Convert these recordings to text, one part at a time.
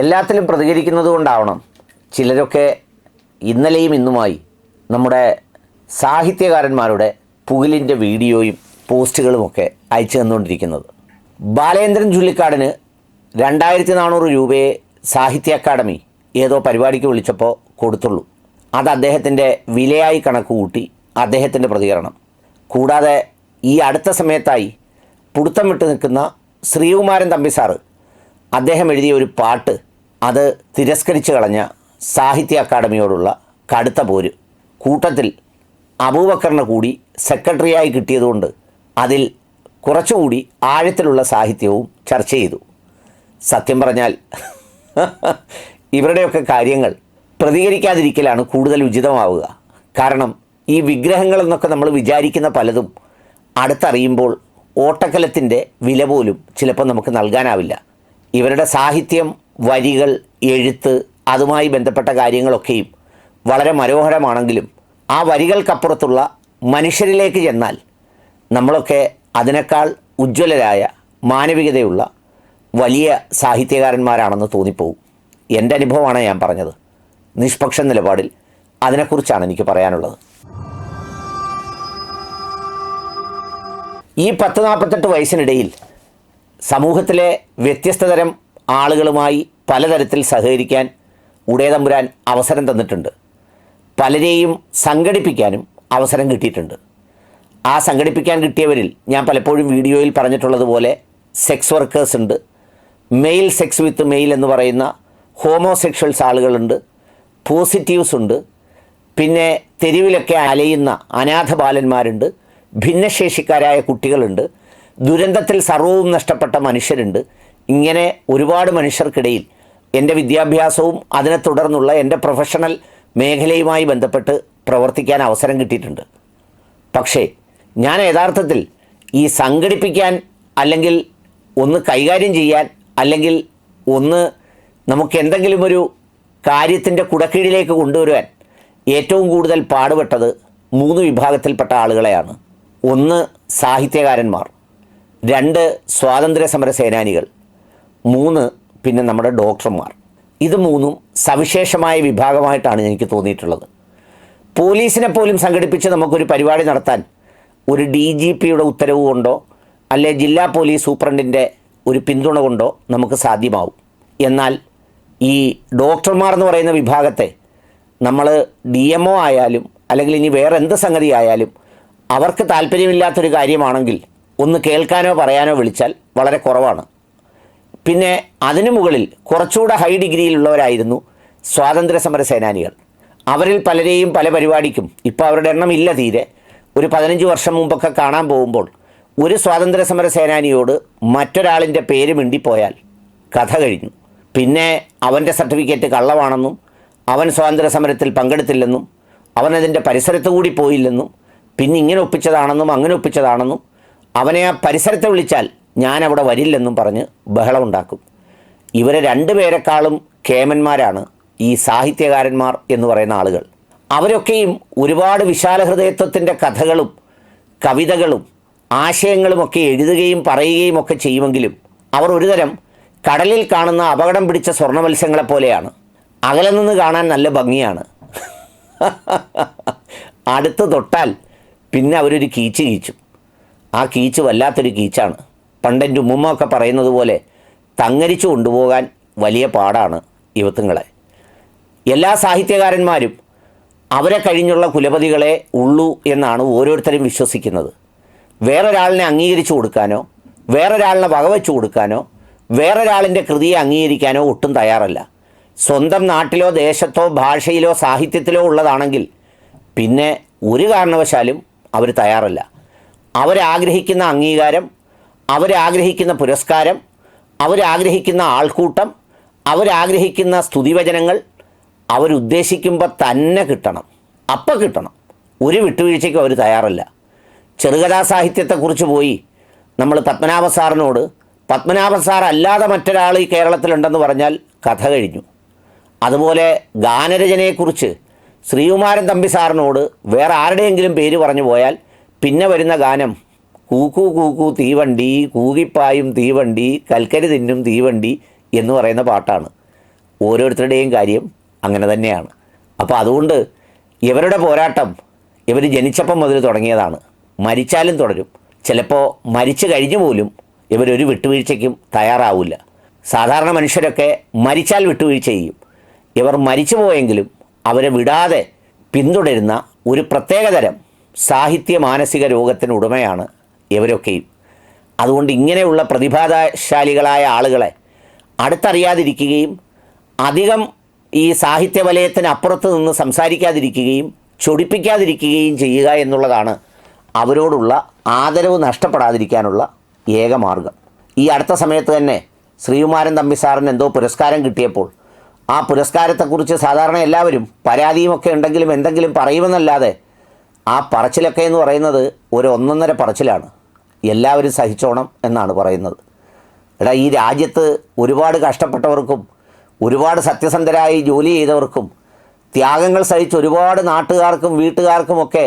എല്ലാത്തിലും പ്രതികരിക്കുന്നത് കൊണ്ടാവണം. ചിലരൊക്കെ ഇന്നലെയും ഇന്നുമായി നമ്മുടെ സാഹിത്യകാരന്മാരുടെ പുകിലിന്റെ വീഡിയോയും പോസ്റ്റുകളുമൊക്കെ അയച്ചു തന്നുകൊണ്ടിരിക്കുന്നത്. ബാലേന്ദ്രൻ ചുള്ളിക്കാടിന് രണ്ടായിരത്തി നാനൂറ് രൂപയെ സാഹിത്യ അക്കാദമി ഏതോ പരിപാടിക്ക് വിളിച്ചപ്പോൾ കൊടുത്തുള്ളൂ. അത് അദ്ദേഹത്തിന്റെ വിലയായി കണക്ക് കൂട്ടി അദ്ദേഹത്തിന്റെ പ്രതികരണം. കൂടാതെ ഈ അടുത്ത സമയത്തായി പുടുത്തം വിട്ട് നിൽക്കുന്ന ശ്രീകുമാരൻ തമ്പി സാറ് അദ്ദേഹം എഴുതിയ ഒരു പാട്ട് അത് തിരസ്കരിച്ചു കളഞ്ഞ സാഹിത്യ അക്കാദമിയോടുള്ള കടുത്ത പോര്. കൂട്ടത്തിൽ അബൂബക്കറിനെ കൂടി സെക്രട്ടറിയായി കിട്ടിയതുകൊണ്ട് അതിൽ കുറച്ചുകൂടി ആഴത്തിലുള്ള സാഹിത്യവും ചർച്ച ചെയ്തു. സത്യം പറഞ്ഞാൽ ഇവരുടെയൊക്കെ കാര്യങ്ങൾ പ്രതികരിക്കാതിരിക്കലാണ് കൂടുതൽ ഉചിതമാവുക. കാരണം ഈ വിഗ്രഹങ്ങളെന്നൊക്കെ നമ്മൾ വിചാരിക്കുന്ന പലതും അടുത്തറിയുമ്പോൾ ഓട്ടക്കലത്തിന്റെ വില പോലും ചിലപ്പോൾ നമുക്ക് നൽകാനാവില്ല. ഇവരുടെ സാഹിത്യം വരികൾ എഴുത്ത് അതുമായി ബന്ധപ്പെട്ട കാര്യങ്ങളൊക്കെയും വളരെ മനോഹരമാണെങ്കിലും ആ വരികൾക്കപ്പുറത്തുള്ള മനുഷ്യരിലേക്ക് ചെന്നാൽ നമ്മളൊക്കെ അതിനേക്കാൾ ഉജ്ജ്വലരായ മാനവികതയുള്ള വലിയ സാഹിത്യകാരന്മാരാണെന്ന് തോന്നിപ്പോകും. എന്റെ അനുഭവമാണ് ഞാൻ പറഞ്ഞത്. നിഷ്പക്ഷ നിലപാടിൽ അതിനെക്കുറിച്ചാണ് എനിക്ക് പറയാനുള്ളത്. ഈ പത്ത് നാൽപ്പത്തെട്ട് വയസ്സിനിടയിൽ സമൂഹത്തിലെ വ്യത്യസ്ത തരം ആളുകളുമായി പലതരത്തിൽ സഹകരിക്കാൻ ഉടയതമ്പുരാൻ അവസരം തന്നിട്ടുണ്ട്. പലരെയും സംഘടിപ്പിക്കാനും അവസരം കിട്ടിയിട്ടുണ്ട്. ആ സംഘടിപ്പിക്കാൻ കിട്ടിയവരിൽ ഞാൻ പലപ്പോഴും വീഡിയോയിൽ പറഞ്ഞിട്ടുള്ളതുപോലെ സെക്സ് വർക്കേഴ്സ് ഉണ്ട്. മെയിൽ സെക്സ് വിത്ത് മെയിൽ എന്ന് പറയുന്ന ഹോമോസെക്ഷൽസ് ആളുകളുണ്ട്. പോസിറ്റീവ്സ് ഉണ്ട്. പിന്നെ തെരുവിലൊക്കെ അലയുന്ന അനാഥ ബാലന്മാരുണ്ട്. ഭിന്നശേഷിക്കാരായ കുട്ടികളുണ്ട്. ദുരന്തത്തിൽ സർവവും നഷ്ടപ്പെട്ട മനുഷ്യരുണ്ട്. ഇങ്ങനെ ഒരുപാട് മനുഷ്യർക്കിടയിൽ എന്റെ വിദ്യാഭ്യാസവും അതിനെ തുടർന്നുള്ള എന്റെ പ്രൊഫഷണൽ മേഖലയുമായി ബന്ധപ്പെട്ട് പ്രവർത്തിക്കാൻ അവസരം കിട്ടിയിട്ടുണ്ട്. പക്ഷേ ഞാൻ യഥാർത്ഥത്തിൽ ഈ സംഘടിപ്പിക്കാൻ അല്ലെങ്കിൽ ഒന്ന് കൈകാര്യം ചെയ്യാൻ അല്ലെങ്കിൽ ഒന്ന് നമുക്ക് എന്തെങ്കിലും ഒരു കാര്യത്തിന്റെ കുടക്കീഴിലേക്ക് കൊണ്ടുവരുവാൻ ഏറ്റവും കൂടുതൽ പാടുപെട്ടത് മൂന്ന് വിഭാഗത്തിൽപ്പെട്ട ആളുകളെയാണ്. ഒന്ന് സാഹിത്യകാരന്മാർ. രണ്ട് സ്വാതന്ത്ര്യ സമര സേനാനികൾ മൂന്ന് പിന്നെ നമ്മുടെ ഡോക്ടർമാർ. ഇത് മൂന്നും സവിശേഷമായ വിഭാഗമായിട്ടാണ് എനിക്ക് തോന്നിയിട്ടുള്ളത്. പോലീസിനെ പോലും സംഘടിപ്പിച്ച് നമുക്കൊരു പരിപാടി നടത്താൻ ഒരു ഡി ജി പിയുടെ ഉത്തരവ് കൊണ്ടോ അല്ലെ ജില്ലാ പോലീസ് സൂപ്രണ്ടിന്റെ ഒരു പിന്തുണ കൊണ്ടോ നമുക്ക് സാധ്യമാവും. എന്നാൽ ഈ ഡോക്ടർമാർ എന്ന് പറയുന്ന വിഭാഗത്തെ നമ്മൾ ഡി എം ഒ ആയാലും അല്ലെങ്കിൽ ഇനി വേറെ എന്ത് സംഗതി ആയാലും അവർക്ക് താല്പര്യമില്ലാത്തൊരു കാര്യമാണെങ്കിൽ ഒന്ന് കേൾക്കാനോ പറയാനോ വിളിച്ചാൽ വളരെ കുറവാണ്. പിന്നെ അതിനു മുകളിൽ കുറച്ചുകൂടെ ഹൈ ഡിഗ്രിയിലുള്ളവരായിരുന്നു സ്വാതന്ത്ര്യ സമര സേനാനികൾ. അവരിൽ പലരെയും പല പരിപാടിക്കും ഇപ്പോൾ അവരുടെ എണ്ണം ഇല്ല തീരെ. ഒരു പതിനഞ്ച് വർഷം മുമ്പൊക്കെ കാണാൻ പോകുമ്പോൾ ഒരു സ്വാതന്ത്ര്യ സമര സേനാനിയോട് മറ്റൊരാളിന്റെ പേര് മിണ്ടിപ്പോയാൽ കഥ കഴിഞ്ഞു. പിന്നെ അവന്റെ സർട്ടിഫിക്കറ്റ് കള്ളമാണെന്നും അവൻ സ്വാതന്ത്ര്യ സമരത്തിൽ പങ്കെടുത്തില്ലെന്നും അവൻ അതിന്റെ പരിസരത്ത് കൂടി പോയില്ലെന്നും പിന്നെ ഇങ്ങനെ ഒപ്പിച്ചതാണെന്നും അങ്ങനെ ഒപ്പിച്ചതാണെന്നും അവനെ ആ പരിസരത്തെ വിളിച്ചാൽ ഞാൻ അവിടെ വരില്ലെന്നും പറഞ്ഞ് ബഹളമുണ്ടാക്കും. ഇവരെ രണ്ടുപേരെക്കാളും കേമന്മാരാണ് ഈ സാഹിത്യകാരന്മാർ എന്ന് പറയുന്ന ആളുകൾ. അവരൊക്കെയും ഒരുപാട് വിശാല ഹൃദയത്വത്തിന്റെ കഥകളും കവിതകളും ആശയങ്ങളുമൊക്കെ എഴുതുകയും പറയുകയും ഒക്കെ ചെയ്യുമെങ്കിലും അവർ ഒരുതരം കടലിൽ കാണുന്ന അപകടം പിടിച്ച സ്വർണ മത്സ്യങ്ങളെ പോലെയാണ്. അകലെ നിന്ന് കാണാൻ നല്ല ഭംഗിയാണ്. അടുത്ത് തൊട്ടാൽ പിന്നെ അവരൊരു കീച്ച് കീച്ചും. ആ കീച്ച് വല്ലാത്തൊരു കീച്ചാണ്. പണ്ടെന്റെ ഒക്കെ പറയുന്നത് പോലെ തങ്ങരിച്ചു കൊണ്ടുപോകാൻ വലിയ പാടാണ് യുവത്തുങ്ങളെ എല്ലാ സാഹിത്യകാരന്മാരും അവരെ കഴിഞ്ഞുള്ള കുലപതികളെ ഉള്ളൂ എന്നാണ് ഓരോരുത്തരും വിശ്വസിക്കുന്നത്. വേറൊരാളിനെ അംഗീകരിച്ചു കൊടുക്കാനോ വേറൊരാളിനെ വകവെച്ചു കൊടുക്കാനോ വേറൊരാളിന്റെ കൃതിയെ അംഗീകരിക്കാനോ ഒട്ടും തയ്യാറല്ല. സ്വന്തം നാട്ടിലോ ദേശത്തോ ഭാഷയിലോ സാഹിത്യത്തിലോ ഉള്ളതാണെങ്കിൽ പിന്നെ ഒരു കാരണവശാലും അവർ തയ്യാറല്ല. അവരാഗ്രഹിക്കുന്ന അംഗീകാരം അവരാഗ്രഹിക്കുന്ന പുരസ്കാരം അവരാഗ്രഹിക്കുന്ന ആൾക്കൂട്ടം അവരാഗ്രഹിക്കുന്ന സ്തുതിവചനങ്ങൾ അവരുദ്ദേശിക്കുമ്പോൾ തന്നെ കിട്ടണം. അപ്പം കിട്ടണം. ഒരു വിട്ടുവീഴ്ചയ്ക്കും അവർ തയ്യാറല്ല. ചെറുകഥാ സാഹിത്യത്തെക്കുറിച്ച് പോയി നമ്മൾ പത്മനാഭ സാറിനോട് പത്മനാഭ സാർ അല്ലാതെ മറ്റൊരാൾ ഈ കേരളത്തിലുണ്ടെന്ന് പറഞ്ഞാൽ കഥ കഴിഞ്ഞു. അതുപോലെ ഗാനരചനയെക്കുറിച്ച് ശ്രീകുമാരൻ തമ്പി സാറിനോട് വേറെ ആരുടെയെങ്കിലും പേര് പറഞ്ഞു പോയാൽ പിന്നെ വരുന്ന ഗാനം. കൂക്കു കൂക്കു തീവണ്ടി കൂകിപ്പായും തീവണ്ടി കൽക്കരി തിന്നും തീവണ്ടി എന്ന് പറയുന്ന പാട്ടാണ്. ഓരോരുത്തരുടെയും കാര്യം അങ്ങനെ തന്നെയാണ്. അപ്പോൾ അതുകൊണ്ട് ഇവരുടെ പോരാട്ടം ഇവർ ജനിച്ചപ്പം മുതൽ തുടങ്ങിയതാണ്. മരിച്ചാലും തുടരും. ചിലപ്പോൾ മരിച്ചു കഴിഞ്ഞു പോലും ഇവരൊരു വിട്ടുവീഴ്ചയ്ക്കും തയ്യാറാവില്ല. സാധാരണ മനുഷ്യരൊക്കെ മരിച്ചാൽ വിട്ടുവീഴ്ച ചെയ്യും. ഇവർ മരിച്ചു പോയെങ്കിലും അവരെ വിടാതെ പിന്തുടരുന്ന ഒരു പ്രത്യേകതരം സാഹിത്യ മാനസിക രോഗത്തിന് ഉടമയാണ് ഇവരൊക്കെയും അതുകൊണ്ട് ഇങ്ങനെയുള്ള പ്രതിഭാശാലികളായ ആളുകളെ അടുത്തറിയാതിരിക്കുകയും അധികം ഈ സാഹിത്യ വലയത്തിന് അപ്പുറത്ത് നിന്ന് സംസാരിക്കാതിരിക്കുകയും ചൊടിപ്പിക്കാതിരിക്കുകയും ചെയ്യുക എന്നുള്ളതാണ് അവരോടുള്ള ആദരവ് നഷ്ടപ്പെടാതിരിക്കാനുള്ള ഏക മാർഗം. ഈ അടുത്ത സമയത്ത് തന്നെ ശ്രീകുമാരൻ തമ്പി സാറിന് എന്തോ പുരസ്കാരം കിട്ടിയപ്പോൾ ആ പുരസ്കാരത്തെക്കുറിച്ച് സാധാരണ എല്ലാവരും പരാതിയുമൊക്കെ ഉണ്ടെങ്കിലും എന്തെങ്കിലും പറയുമെന്നല്ലാതെ ആ പറച്ചിലൊക്കെ എന്ന് പറയുന്നത് ഒരു ഒന്നൊന്നര പറച്ചിലാണ്. എല്ലാവരും സഹിച്ചോണം എന്നാണ് പറയുന്നത്. എടാ ഈ രാജ്യത്ത് ഒരുപാട് കഷ്ടപ്പെട്ടവർക്കും ഒരുപാട് സത്യസന്ധരായി ജോലി ചെയ്തവർക്കും ത്യാഗങ്ങൾ സഹിച്ച് ഒരുപാട് നാട്ടുകാർക്കും വീട്ടുകാർക്കുമൊക്കെ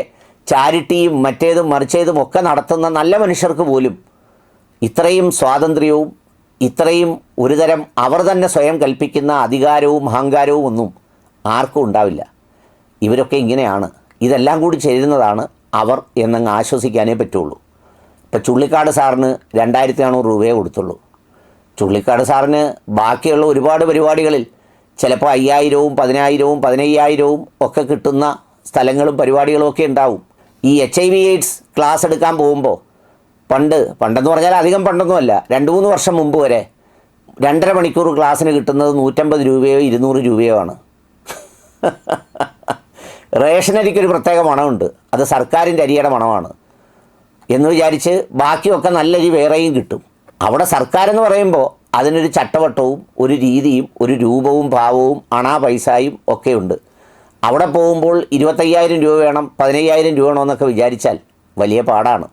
ചാരിറ്റിയും മറ്റേതും മറിച്ചേതും ഒക്കെ നടത്തുന്ന നല്ല മനുഷ്യർക്ക് പോലും ഇത്രയും സ്വാതന്ത്ര്യവും ഇത്രയും ഒരുതരം അവർ തന്നെ സ്വയം കൽപ്പിക്കുന്ന അധികാരവും അഹങ്കാരവും ഒന്നും ആർക്കും ഉണ്ടാവില്ല. ഇവരൊക്കെ ഇങ്ങനെയാണ്. ഇതെല്ലാം കൂടി ചേരുന്നതാണ് അവർ എന്നങ്ങ് ആശ്വസിക്കാനേ പറ്റുള്ളൂ. ഇപ്പം ചുള്ളിക്കാട് സാറിന് രണ്ടായിരത്തി നാനൂറ് രൂപയെ കൊടുത്തുള്ളൂ. ചുള്ളിക്കാട് സാറിന് ബാക്കിയുള്ള ഒരുപാട് പരിപാടികളിൽ ചിലപ്പോൾ അയ്യായിരവും പതിനായിരവും പതിനയ്യായിരവും ഒക്കെ കിട്ടുന്ന സ്ഥലങ്ങളും പരിപാടികളും ഒക്കെ ഉണ്ടാവും. ഈ H I V AIDS class എടുക്കാൻ പോകുമ്പോൾ പണ്ട് പണ്ടെന്ന് പറഞ്ഞാൽ അധികം പണ്ടൊന്നുമല്ല രണ്ട് മൂന്ന് വർഷം മുമ്പ് വരെ രണ്ടര മണിക്കൂർ ക്ലാസ്സിന് കിട്ടുന്നത് നൂറ്റമ്പത് രൂപയോ ഇരുന്നൂറ് രൂപയോ ആണ്. റേഷനരിക്കൊരു പ്രത്യേക മണമുണ്ട്. അത് സർക്കാരിന്റെ അരിയുടെ മണമാണ്. എന്ന് വിചാരിച്ച് ബാക്കിയൊക്കെ നല്ല അരി വേറെയും കിട്ടും. അവിടെ സർക്കാർ എന്ന് പറയുമ്പോൾ അതിനൊരു ചട്ടവട്ടവും ഒരു രീതിയും ഒരു രൂപവും ഭാവവും അണാ പൈസയും ഒക്കെയുണ്ട്. അവിടെ പോകുമ്പോൾ ഇരുപത്തയ്യായിരം രൂപ വേണം പതിനയ്യായിരം രൂപ വേണമെന്നൊക്കെ വിചാരിച്ചാൽ വലിയ പാടാണ്.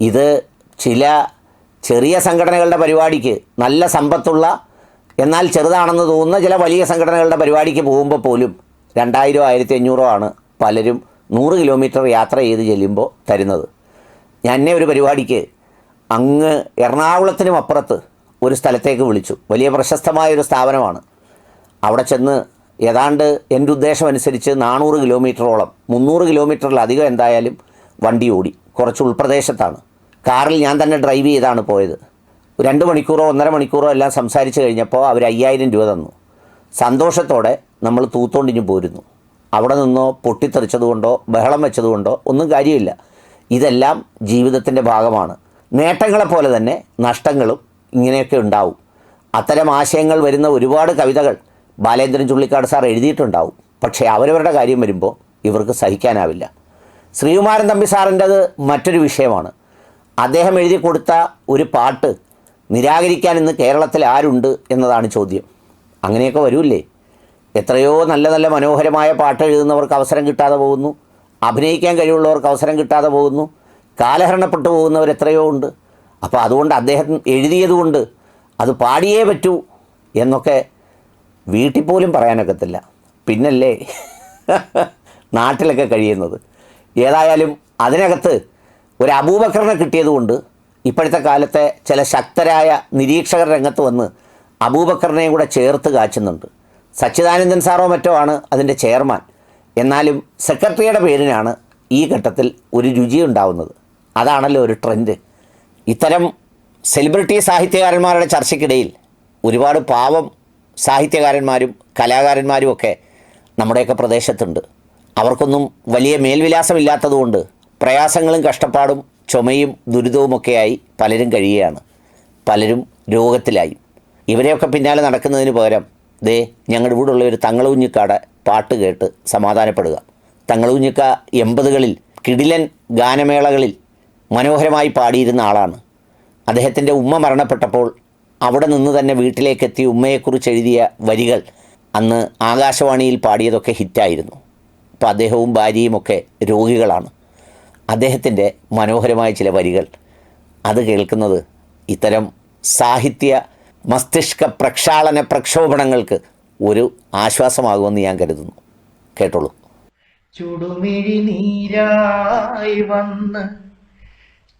ഇത് ചില ചെറിയ സംഘടനകളുടെ പരിപാടിക്ക് നല്ല സമ്പത്തുള്ള എന്നാൽ ചെറുതാണെന്ന് തോന്നുന്ന ചില വലിയ സംഘടനകളുടെ പരിപാടിക്ക് പോകുമ്പോൾ പോലും രണ്ടായിരോ ആയിരത്തി അഞ്ഞൂറോ ആണ് പലരും നൂറ് കിലോമീറ്റർ യാത്ര ചെയ്ത് ചെല്ലുമ്പോൾ തരുന്നത്. ഞാൻ എന്നെ ഒരു പരിപാടിക്ക് അങ്ങ് എറണാകുളത്തിനും അപ്പുറത്ത് ഒരു സ്ഥലത്തേക്ക് വിളിച്ചു. വലിയ പ്രശസ്തമായ ഒരു സ്ഥാപനമാണ്. അവിടെ ചെന്ന് ഏതാണ്ട് എന്റെ ഉദ്ദേശം അനുസരിച്ച് നാനൂറ് കിലോമീറ്ററോളം മുന്നൂറ് കിലോമീറ്ററിലധികം എന്തായാലും വണ്ടി ഓടി. കുറച്ച് ഉൾപ്രദേശത്താണ്. കാറിൽ ഞാൻ തന്നെ ഡ്രൈവ് ചെയ്താണ് പോയത്. രണ്ട് മണിക്കൂറോ ഒന്നര മണിക്കൂറോ എല്ലാം സംസാരിച്ച് കഴിഞ്ഞപ്പോൾ അവർ അയ്യായിരം രൂപ തന്നു. സന്തോഷത്തോടെ നമ്മൾ തൂത്തോണ്ടിഞ്ഞ് പോരുന്നു. അവിടെ നിന്നോ പൊട്ടിത്തെറിച്ചതുകൊണ്ടോ ബഹളം വെച്ചതുകൊണ്ടോ ഒന്നും കാര്യമില്ല. ഇതെല്ലാം ജീവിതത്തിന്റെ ഭാഗമാണ്. നേട്ടങ്ങളെപ്പോലെ തന്നെ നഷ്ടങ്ങളും ഇങ്ങനെയൊക്കെ ഉണ്ടാവും. അത്തരം ആശയങ്ങൾ വരുന്ന ഒരുപാട് കവിതകൾ ബാലേന്ദ്രൻ ചുള്ളിക്കാട് സാർ എഴുതിയിട്ടുണ്ടാവും. പക്ഷേ അവരവരുടെ കാര്യം വരുമ്പോൾ ഇവർക്ക് സഹിക്കാനാവില്ല. ശ്രീകുമാരൻ തമ്പി സാറിന്റെത് മറ്റൊരു വിഷയമാണ്. അദ്ദേഹം എഴുതി കൊടുത്ത ഒരു പാട്ട് നിരാകരിക്കാൻ ഇന്ന് കേരളത്തിൽ ആരുണ്ട് എന്നതാണ് ചോദ്യം. അങ്ങനെയൊക്കെ വരൂല്ലേ? എത്രയോ നല്ല നല്ല മനോഹരമായ പാട്ട് എഴുതുന്നവർക്ക് അവസരം കിട്ടാതെ പോകുന്നു. അഭിനയിക്കാൻ കഴിവുള്ളവർക്ക് അവസരം കിട്ടാതെ പോകുന്നു. കാലഹരണപ്പെട്ടു പോകുന്നവർ എത്രയോ ഉണ്ട്. അപ്പോൾ അതുകൊണ്ട് അദ്ദേഹം എഴുതിയതുകൊണ്ട് അത് പാടിയേ പറ്റൂ എന്നൊക്കെ വീട്ടിൽ പോലും പറയാനൊക്കത്തില്ല. പിന്നല്ലേ നാട്ടിലൊക്കെ കഴിയുന്നത്. ഏതായാലും അതിനകത്ത് ഒരു അബൂബക്കറിനെ കിട്ടിയതുകൊണ്ട് ഇപ്പോഴത്തെ കാലത്തെ ചില ശക്തരായ നിരീക്ഷകർ രംഗത്ത് വന്ന് അബൂബക്കറിനെയും കൂടെ ചേർത്ത് കാച്ചുന്നുണ്ട്. സച്ചിദാനന്ദൻ സാറോ മറ്റോ ആണ് അതിന്റെ ചെയർമാൻ. എന്നാലും സെക്രട്ടറിയുടെ പേരിനാണ് ഈ ഘട്ടത്തിൽ ഒരു രുചി ഉണ്ടാവുന്നത്. അതാണല്ലോ ഒരു ട്രെൻഡ്. ഇത്തരം സെലിബ്രിറ്റി സാഹിത്യകാരന്മാരുടെ ചർച്ചയ്ക്കിടയിൽ ഒരുപാട് പാവം സാഹിത്യകാരന്മാരും കലാകാരന്മാരും ഒക്കെ നമ്മുടെയൊക്കെ പ്രദേശത്തുണ്ട്. അവർക്കൊന്നും വലിയ മേൽവിലാസമില്ലാത്തതുകൊണ്ട് പ്രയാസങ്ങളും കഷ്ടപ്പാടും ചുമയും ദുരിതവുമൊക്കെയായി പലരും കഴിയുകയാണ്. പലരും രോഗത്തിലായി. ഇവരെയൊക്കെ പിന്നാലെ നടക്കുന്നതിന് പകരം ദേ ഞങ്ങളുടെ ഇവിടെ ഉള്ള ഒരു തങ്ങളുഞ്ഞിക്കാട് പാട്ട് കേട്ട് സമാധാനപ്പെടുക. തങ്ങളുഞ്ഞിക്ക എൺപതുകളിൽ കിടിലൻ ഗാനമേളകളിൽ മനോഹരമായി പാടിയിരുന്ന ആളാണ്. അദ്ദേഹത്തിന്റെ ഉമ്മ മരണപ്പെട്ടപ്പോൾ അവിടെ നിന്ന് തന്നെ വീട്ടിലേക്കെത്തി ഉമ്മയെക്കുറിച്ച് എഴുതിയ വരികൾ അന്ന് ആകാശവാണിയിൽ പാടിയതൊക്കെ ഹിറ്റായിരുന്നു. അപ്പോൾ അദ്ദേഹവും ഭാര്യയും ഒക്കെ രോഗികളാണ്. അദ്ദേഹത്തിന്റെ മനോഹരമായ ചില വരികൾ. അത് കേൾക്കുന്നത് ഇത്തരം സാഹിത്യ മസ്തിഷ്ക പ്രക്ഷാളന പ്രക്ഷോഭണങ്ങൾക്ക് ഒരു ആശ്വാസമാകുമെന്ന് ഞാൻ കരുതുന്നു. കേട്ടോളൂ. ചുടുമിഴി നീരായി വന്ന്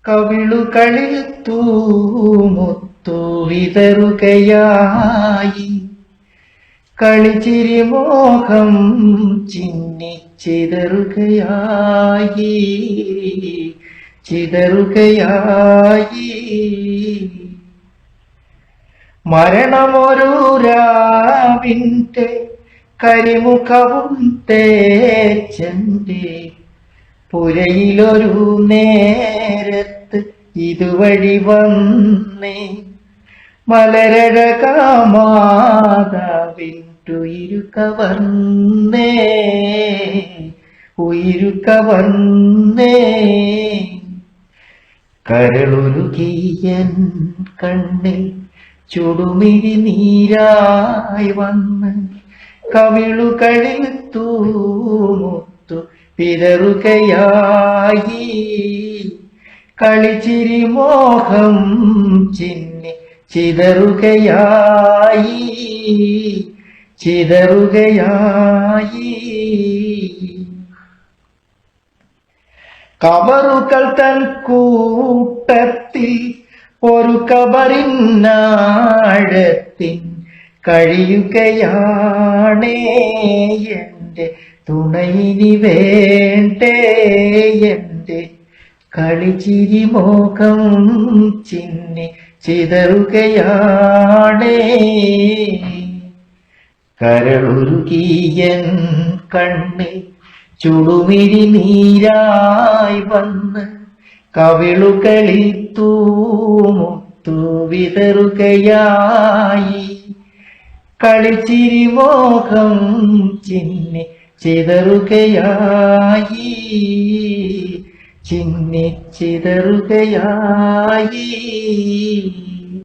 കവിളുകളിൽ തൂമുത്തു വിതറുകയായി. കളിച്ചിരി മോഹം ചിന്നി ചിതറുകയായി. ചിതറുകയായി മരണമൊരു രാവിന്റെ കരിമുഖവും തേച്ചന്റെ പുരയിലൊരു നേരത്ത് ഇതുവഴി വന്നേ. മലരഴകാമാതാവിന്റുയിരു കവർന്നേ ഉയിരു കവർന്നേ കരളുരുകിയൻ കണ്ണിൽ ചുടുമിഴി നീരായി വന്ന് കവിളുകളിൽ തൂമുത്തു പിതറുകയായി. കളിച്ചിരി മോഹം ചിന്നി ചിതറുകയായി. ചിതറുകയായി. കവറുകൾ തൻ കൂട്ടത്തിൽ ഒരു കബറിനാഴത്തിൻ കഴിയുകയാണേ എന്റെ തുണയിനി വേണ്ടേ എന്റെ കളിചിരി മോഹം ചിന്നി ചിതറുകയാണേ. കരളുരുകിയൻ കണ്ണിൽ ചുടുമിരി നീരായി വന്ന് കവിളുകളിൽ തൂമുത്തു വിതറുകയായി കളിച്ചിരി മോഹം ചിന്നി ചിതറുകയായി. ചിന്നി ചിതറുകയായി.